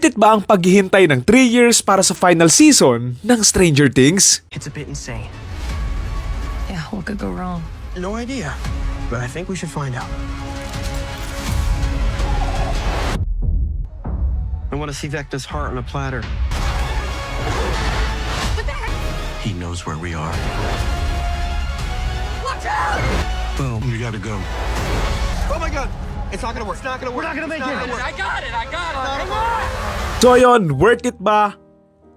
Worth it ba ang paghihintay ng 3 years para sa final season ng Stranger Things? It's a bit insane. Yeah, what could go wrong? No idea, but I think we should find out. I want to see Vecna's heart on a platter. He knows where we are. Watch out! Boom, you gotta go. Oh my god! It's not gonna work. It's not gonna work. We're not gonna make it. I got it, I got it. So ayun, worth it ba?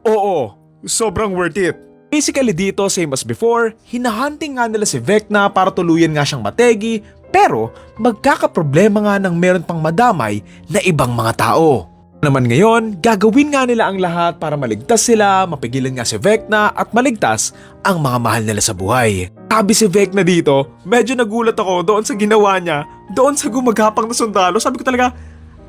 Oo, sobrang worth it. Basically dito, same as before, hinahunting nga nila si Vecna para tuluyan nga siyang mategi, pero magkakaproblema nga ng meron pang madamay na ibang mga tao. Naman ngayon, gagawin nga nila ang lahat para maligtas sila, mapigilan nga si Vecna at maligtas ang mga mahal nila sa buhay. Sabi si Vecna dito, medyo nagulat ako doon sa ginawa niya, doon sa gumagapang na sundalo. Sabi ko talaga,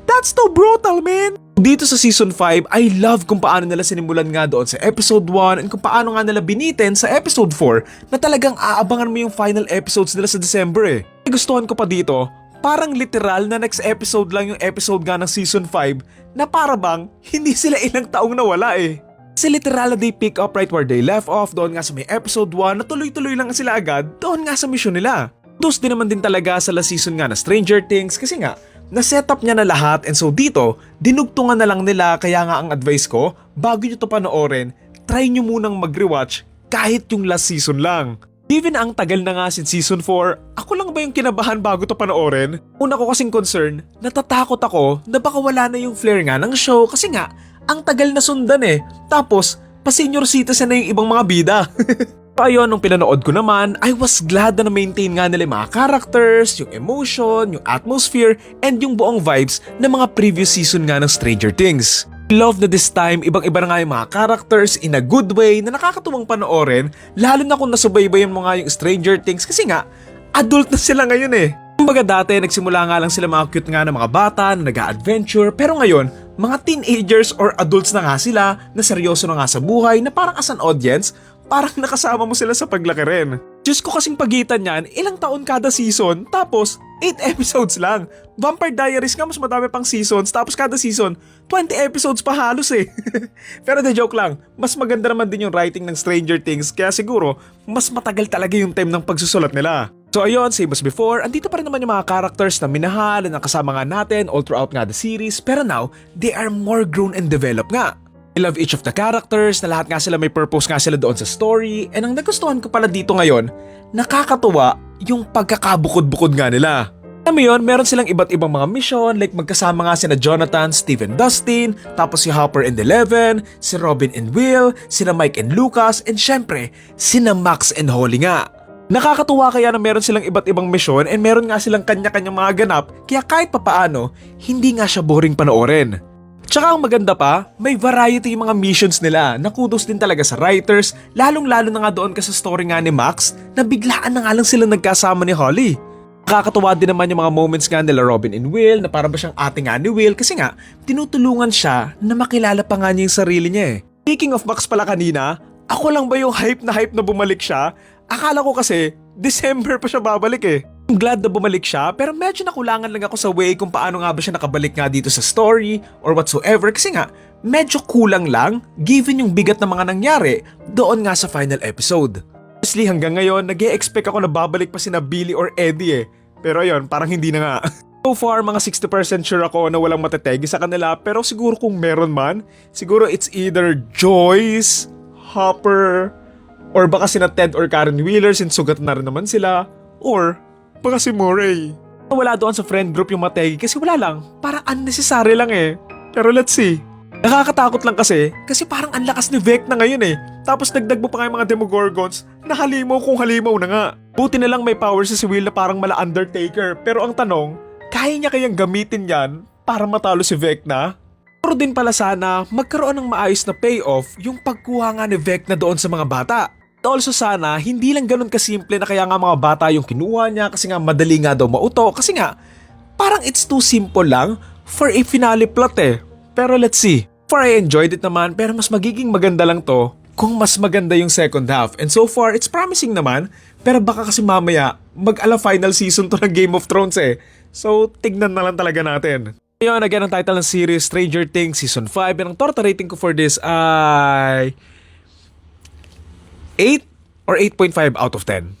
That's so brutal, man! Dito sa Season 5, I love kung paano nila sinimulan nga doon sa Episode 1 and kung paano nga nila binitin sa Episode 4 na talagang aabangan mo yung final episodes nila sa December eh. Gustuhan ko pa dito, parang literal na next episode lang yung episode nga ng Season 5 na para bang hindi sila ilang taong nawala eh. Kasi literal na they pick up right where they left off doon nga sa may episode 1 na tuloy-tuloy lang sila agad doon nga sa mission nila. Dos din naman din talaga sa last season nga na Stranger Things kasi nga na-setup niya na lahat and so dito, dinugtungan na lang nila kaya nga ang advice ko, bago nyo to panoorin, try nyo munang mag-rewatch kahit yung last season lang. Even ang tagal na nga since season 4, ako lang ba yung kinabahan bago to panoorin? Una ko kasing concern, natatakot ako na baka wala na yung flair nga ng show kasi nga, ang tagal na sundan eh. Tapos, pa-senior citizen na yung ibang mga bida. Ayun, nung pinanood ko naman, I was glad na na-maintain nga nila yung mga characters, yung emotion, yung atmosphere, and yung buong vibes ng mga previous season nga ng Stranger Things. Love na this time, ibang-iba na nga yung mga characters in a good way na nakakatuwang panoorin, lalo na kung nasubaybayan mo nga yung Stranger Things kasi nga, adult na sila ngayon eh. Kumbaga dati, nagsimula nga lang sila mga cute nga ng mga bata na nag-adventure, pero ngayon, mga teenagers or adults na nga sila na seryoso na nga sa buhay na parang as an audience, parang nakasama mo sila sa paglaki rin. Diyos ko kasing pagitan niyan, ilang taon kada season, tapos 8 episodes lang. Vampire Diaries nga mas madami pang seasons, tapos kada season, 20 episodes pa halos eh. Pero the joke lang, mas maganda naman din yung writing ng Stranger Things, kaya siguro, mas matagal talaga yung time ng pagsusulat nila. So ayun, same as before, andito pa rin naman yung mga characters na minahal na nakasama nga natin all throughout nga the series, pero now, they are more grown and developed nga. I love each of the characters, na lahat nga sila may purpose nga sila doon sa story, and ang nagustuhan ko pala dito ngayon, nakakatuwa yung pagkakabukod-bukod nga nila. Alam mo yun, meron silang iba't ibang mga mission like magkasama nga sina Jonathan, Steve and Dustin, tapos si Hopper and Eleven, si Robin and Will, sina Mike and Lucas, and syempre, sina Max and Holly nga. Nakakatuwa kaya na meron silang iba't ibang mission and meron nga silang kanya-kanyang mga ganap kaya kahit papaano, hindi nga siya boring panoorin. Tsaka ang maganda pa, may variety yung mga missions nila na kudos din talaga sa writers, lalong-lalo na nga doon ka sa story nga ni Max na biglaan na nga lang sila nagkasama ni Holly. Nakakatuwa din naman yung mga moments nga nila Robin and Will na para ba siyang ate nga ni Will kasi nga tinutulungan siya na makilala pa nga niya yung sarili niya eh. Speaking of Max pala kanina, ako lang ba yung hype na hype na bumalik siya? Akala ko kasi December pa siya babalik eh. I'm glad na bumalik siya pero medyo nakulangan lang ako sa way kung paano nga ba siya nakabalik nga dito sa story or whatsoever kasi nga medyo kulang lang given yung bigat ng mga nangyari doon nga sa final episode. Honestly hanggang ngayon nag expect ako na babalik pa sina Billy or Eddie eh. Pero ayun parang hindi na nga. So far mga 60% sure ako na walang matetegi sa kanila pero siguro kung meron man, siguro it's either Joyce, Hopper, or baka sina Ted or Karen Wheeler since sugat na rin naman sila, or baka si Murray. Wala doon sa friend group yung mategi kasi wala lang, para unnecessary lang eh. Pero let's see. Nakakatakot lang kasi, kasi parang ang lakas ni Vec na ngayon eh. Tapos dagdag mo pa nga yung mga Demogorgons na halimaw kung halimaw na nga. Buti na lang may powers si Will na parang mala Undertaker. Pero ang tanong, kaya niya kayang gamitin yan para matalo si Vecna? Pero din pala sana magkaroon ng maayos na payoff yung pagkuha nga ni Vecna doon sa mga bata. Also sana, hindi lang ganun kasimple na kaya nga mga bata yung kinuha niya kasi nga madali nga daw mauto kasi nga parang it's too simple lang for a finale plot eh. Pero let's see. For I enjoyed it naman pero mas magiging maganda lang to kung mas maganda yung second half. And so far, it's promising naman pero baka kasi mamaya mag-ala final season to ng Game of Thrones eh. So, tignan na lang talaga natin. Ngayon, again, ang title ng series, Stranger Things Season 5. And ang total rating ko for this ay 8 or 8.5 out of 10.